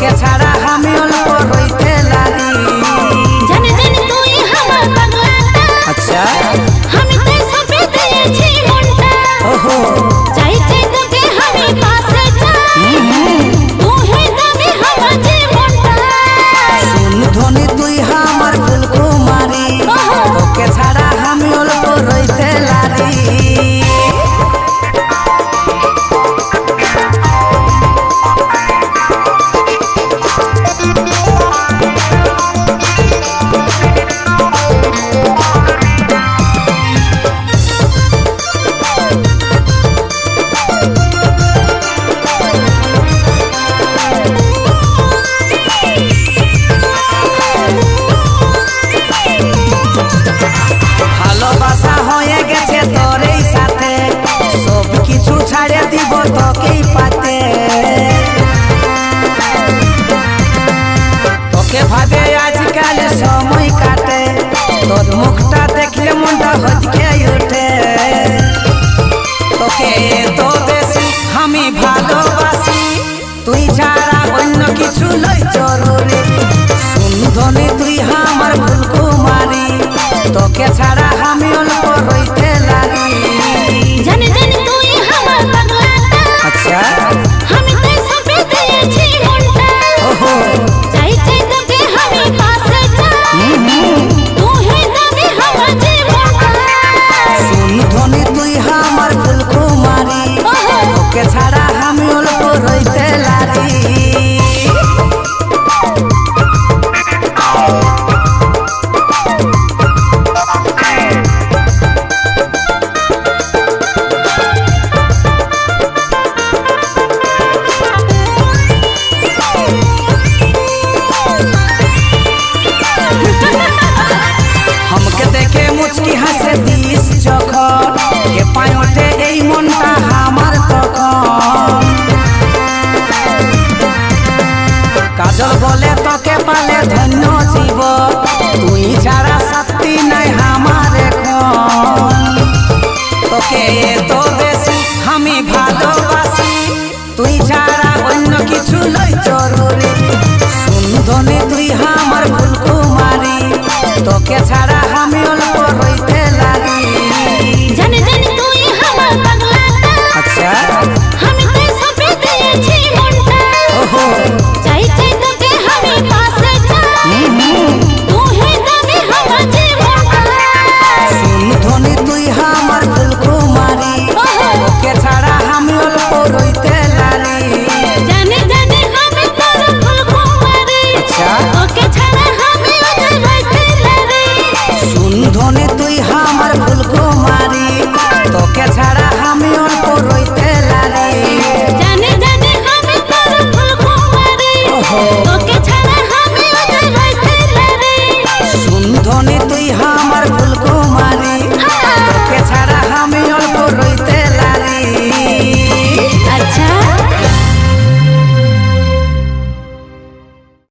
তোকে ছাড়া আমিও বিকালে সময় কাটে। তোর মুখটা দেখলে মনটা হজকে উঠে। তোকে এত বেশি আমি ভালোবাসি। তুই ছাড়া অন্য কিছু নয় জরুরি। সুন্দরে তুই আমার ভুলকু মারি তোকে ছাড়া আমি অল্প রইতে লাগি। জানি জানি তুই আমার আচ্ছা।